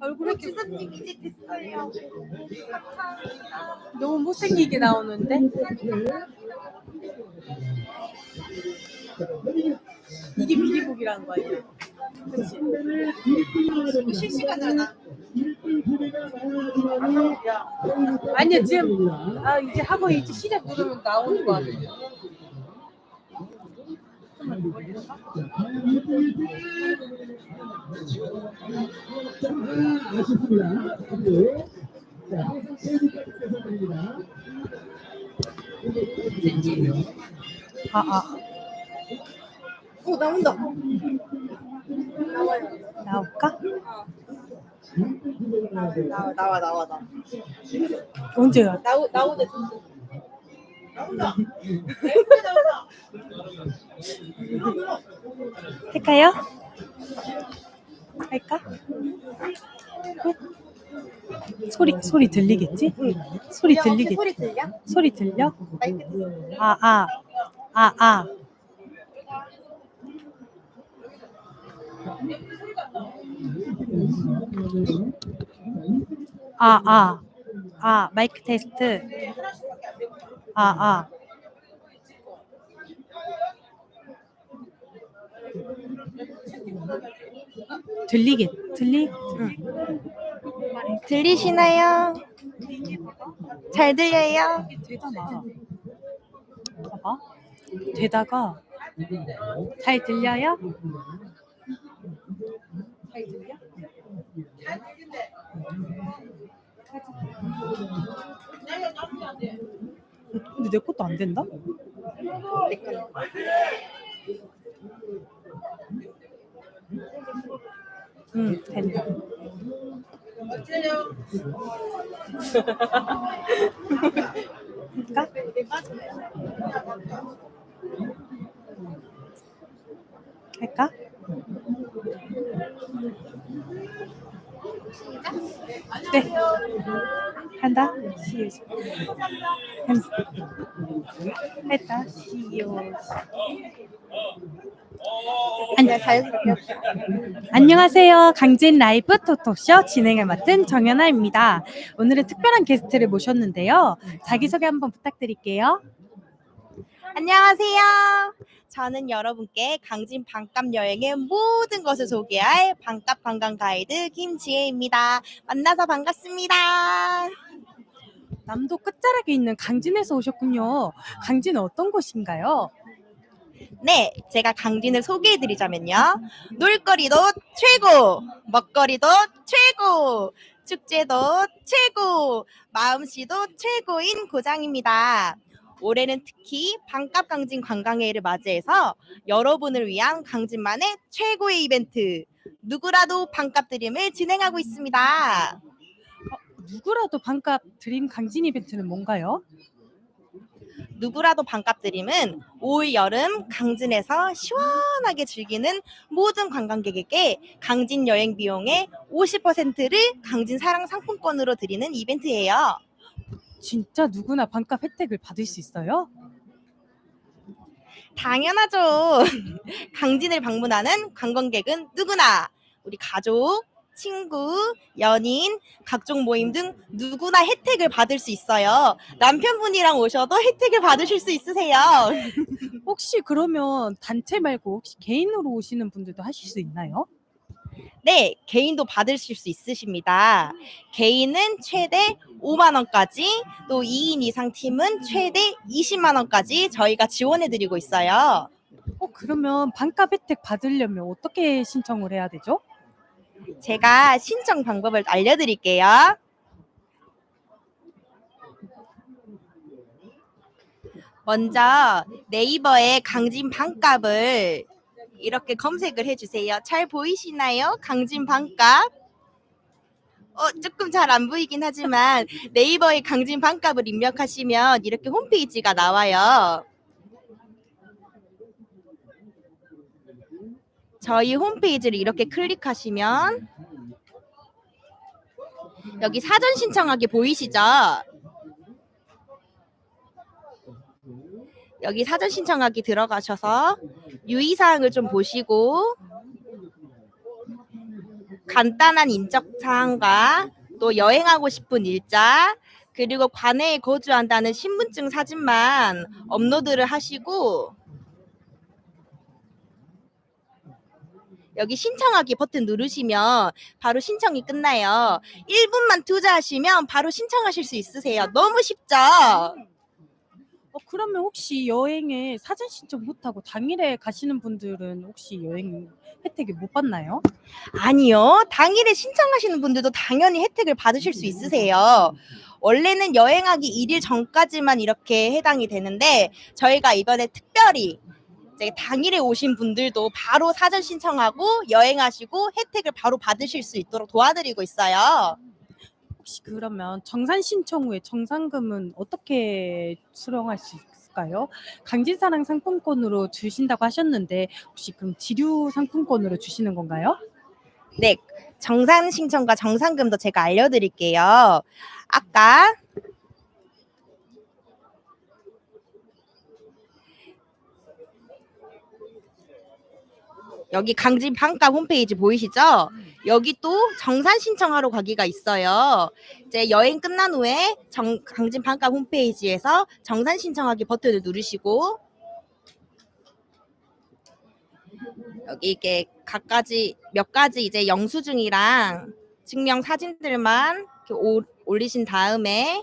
얼굴이 이렇게 지선님 이제 됐어요. 감사합니다. 너무 못생기게 나오는데? 이게 비디복이라는 거 아니야? 그치? 실시간으로 나. 아니야 지금 아 이제 하고 이제 시작 누르면 나오는 거 같아. 아쉽습니다. 근데 자, 항상 세비까지 됩니다. 아 아. 오 나온다. 나올까? 나와 나와 나와 나. 언제야? 나오. 내 나온다. 할까요? 할까? 소리 소리 들리겠지? 소리 야, 혹시 들리겠지? 소리 들려? 소리 들려? 마이크 들아 아. 아 아. 아 아. 아 마이크 테스트. 아 아. 들리겠 들리? 응. 들리시나요? 잘 들려요? 되잖아. 봐봐. 되다가 잘 들려요? 잘 들려? 근데 내 것도 안 된다? 응, 된다. 할까? 네. 한다. 시유. 했다. 시유. 안녕 자연스럽게 합시다. 안녕하세요. 강진 라이브 토토쇼 진행을 맡은 정연아입니다. 오늘은 특별한 게스트를 모셨는데요. 자기소개 한번 부탁드릴게요. 안녕하세요. 저는 여러분께 강진 반값 여행의 모든 것을 소개할 반값 관광 가이드 김지혜입니다. 만나서 반갑습니다. 남도 끝자락에 있는 강진에서 오셨군요. 강진은 어떤 곳인가요? 네, 제가 강진을 소개해드리자면요. 놀거리도 최고, 먹거리도 최고, 축제도 최고, 마음씨도 최고인 고장입니다. 올해는 특히 반값 강진 관광회를 맞이해서 여러분을 위한 강진만의 최고의 이벤트, 누구라도 반값 드림을 진행하고 있습니다. 누구라도 반값 드림 강진 이벤트는 뭔가요? 누구라도 반값 드림은 올 여름 강진에서 시원하게 즐기는 모든 관광객에게 강진 여행 비용의 50%를 강진 사랑 상품권으로 드리는 이벤트예요. 진짜 누구나 반값 혜택을 받을 수 있어요? 당연하죠. 강진을 방문하는 관광객은 누구나 우리 가족, 친구, 연인, 각종 모임 등 누구나 혜택을 받을 수 있어요. 남편분이랑 오셔도 혜택을 받으실 수 있으세요. 혹시 그러면 단체 말고 혹시 개인으로 오시는 분들도 하실 수 있나요? 네, 개인도 받으실 수 있으십니다. 개인은 최대 5만 원까지, 또 2인 이상 팀은 최대 20만 원까지 저희가 지원해 드리고 있어요. 어 그러면 반값 혜택 받으려면 어떻게 신청을 해야 되죠? 제가 신청 방법을 알려 드릴게요. 먼저 네이버에 강진 반값을 이렇게 검색을 해주세요. 잘 보이시나요? 강진 반값. 어, 조금 잘 안 보이긴 하지만 네이버에 강진 반값을 입력하시면 이렇게 홈페이지가 나와요. 저희 홈페이지를 이렇게 클릭하시면 여기 사전 신청하기 보이시죠? 여기 사전 신청하기 들어가셔서 유의사항을 좀 보시고 간단한 인적 사항과 또 여행하고 싶은 일자 그리고 관내에 거주한다는 신분증 사진만 업로드를 하시고 여기 신청하기 버튼 누르시면 바로 신청이 끝나요. 1분만 투자하시면 바로 신청하실 수 있으세요. 너무 쉽죠? 어, 그러면 혹시 여행에 사전 신청 못하고 당일에 가시는 분들은 혹시 여행 혜택을 못 받나요? 아니요. 당일에 신청하시는 분들도 당연히 혜택을 받으실 수 있으세요. 원래는 여행하기 1일 전까지만 이렇게 해당이 되는데 저희가 이번에 특별히 당일에 오신 분들도 바로 사전 신청하고 여행하시고 혜택을 바로 받으실 수 있도록 도와드리고 있어요. 혹시 그러면 정산 신청 후에 정산금은 어떻게 수령할 수 있을까요? 강진사랑 상품권으로 주신다고 하셨는데 혹시 그럼 지류 상품권으로 주시는 건가요? 네, 정산 신청과 정산금도 제가 알려드릴게요. 아까 여기 강진 반값 홈페이지 보이시죠? 여기 또 정산 신청하러 가기가 있어요. 이제 여행 끝난 후에 정, 강진 반값 홈페이지에서 정산 신청하기 버튼을 누르시고 여기 이게 각가지 몇 가지 이제 영수증이랑 증명 사진들만 이렇게 오- 올리신 다음에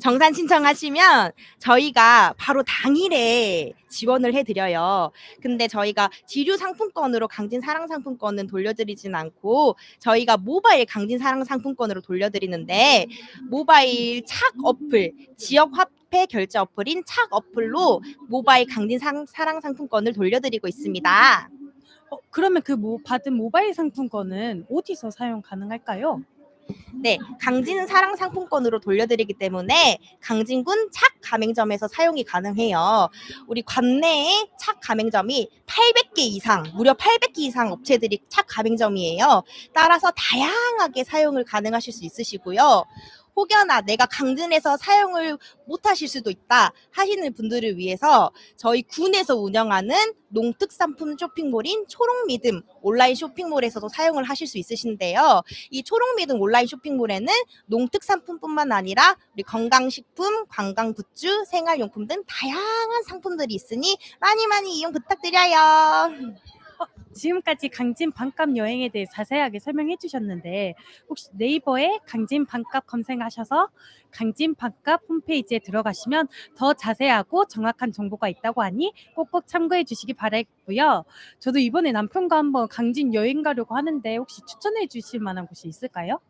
정산 신청하시면 저희가 바로 당일에 지원을 해드려요. 근데 저희가 지류 상품권으로 강진 사랑 상품권은 돌려드리진 않고 저희가 모바일 강진 사랑 상품권으로 돌려드리는데 모바일 착 어플 지역 화폐 결제 어플인 착 어플로 모바일 강진 상- 사랑 상품권을 돌려드리고 있습니다. 어, 그러면 그 모, 받은 모바일 상품권은 어디서 사용 가능할까요? 네, 강진 사랑 상품권으로 돌려드리기 때문에 강진군 착 가맹점에서 사용이 가능해요. 우리 관내에 착 가맹점이 800개 이상, 무려 800개 이상 업체들이 착 가맹점이에요. 따라서 다양하게 사용을 가능하실 수 있으시고요. 혹여나 내가 강진에서 사용을 못 하실 수도 있다 하시는 분들을 위해서 저희 군에서 운영하는 농특산품 쇼핑몰인 초록미듬 온라인 쇼핑몰에서도 사용을 하실 수 있으신데요. 이 초록미등 온라인 쇼핑몰에는 농특산품뿐만 아니라 우리 건강식품, 관광굿즈, 생활용품 등 다양한 상품들이 있으니 많이 많이 이용 부탁드려요. 지금까지 강진 반값 여행에 대해 자세하게 설명해 주셨는데 혹시 네이버에 강진 반값 검색하셔서 강진 반값 홈페이지에 들어가시면 더 자세하고 정확한 정보가 있다고 하니 꼭꼭 참고해 주시기 바라겠고요. 저도 이번에 남편과 한번 강진 여행 가려고 하는데 혹시 추천해 주실 만한 곳이 있을까요?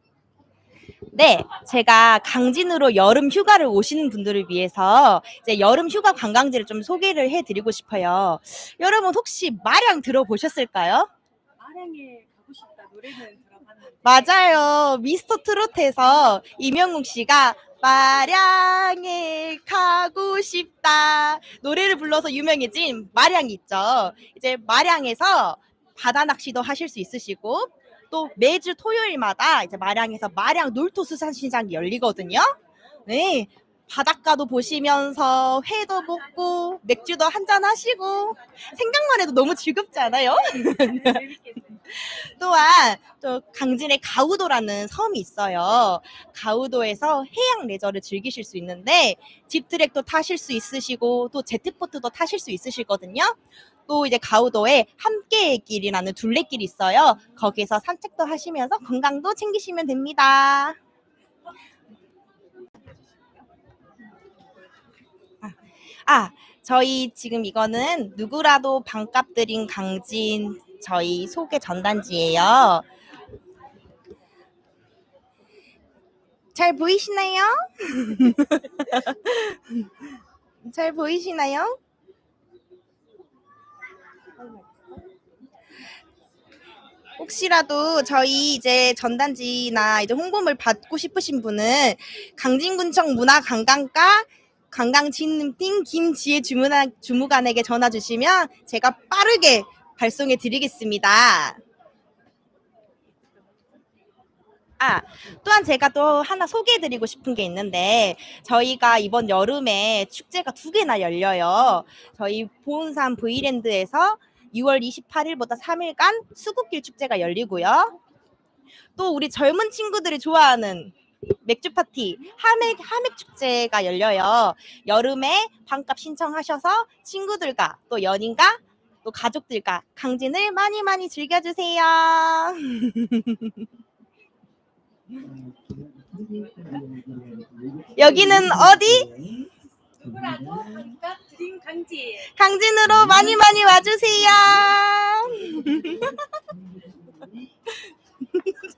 네, 제가 강진으로 여름 휴가를 오시는 분들을 위해서 이제 여름 휴가 관광지를 좀 소개를 해드리고 싶어요. 여러분 혹시 마량 들어보셨을까요? 아량에 가고 싶다 노래는 들어봤는데 맞아요. 미스터 트롯에서 이명웅 씨가 마량에 가고 싶다 노래를 불러서 유명해진 마량이 있죠. 이제 마량에서 바다 낚시도 하실 수 있으시고 또 매주 토요일마다 이제 마량에서 마량 놀토 수산시장이 열리거든요. 네. 바닷가도 보시면서 회도 먹고 맥주도 한잔 하시고 생각만 해도 너무 즐겁지 않아요? 또한 또 강진에 가우도라는 섬이 있어요. 가우도에서 해양 레저를 즐기실 수 있는데 집트랙도 타실 수 있으시고 또 제트보트도 타실 수 있으시거든요. 또 이제 가우도에 함께의 길이라는 둘레길이 있어요. 거기서 산책도 하시면서 건강도 챙기시면 됩니다. 아, 저희 지금 이거는 누구라도 반값 드린 강진 저희 소개 전단지예요. 잘 보이시나요? 잘 보이시나요? 혹시라도 저희 이제 전단지나 이제 홍보물 받고 싶으신 분은 강진군청 문화관광과 관광진흥팀 김지혜 주무관, 주무관에게 전화 주시면 제가 빠르게 발송해 드리겠습니다. 아, 또한 제가 또 하나 소개해 드리고 싶은 게 있는데 저희가 이번 여름에 축제가 두 개나 열려요. 저희 보은산 브이랜드에서 6월 28일부터 3일간 수국길 축제가 열리고요. 또 우리 젊은 친구들이 좋아하는 맥주 파티 하맥 하맥 축제가 열려요. 여름에 반값 신청하셔서 친구들과 또 연인과 또 가족들과 강진을 많이 많이 즐겨주세요. 여기는 어디? 누구라도 반값 드림 강진. 강진으로 많이 많이 와주세요.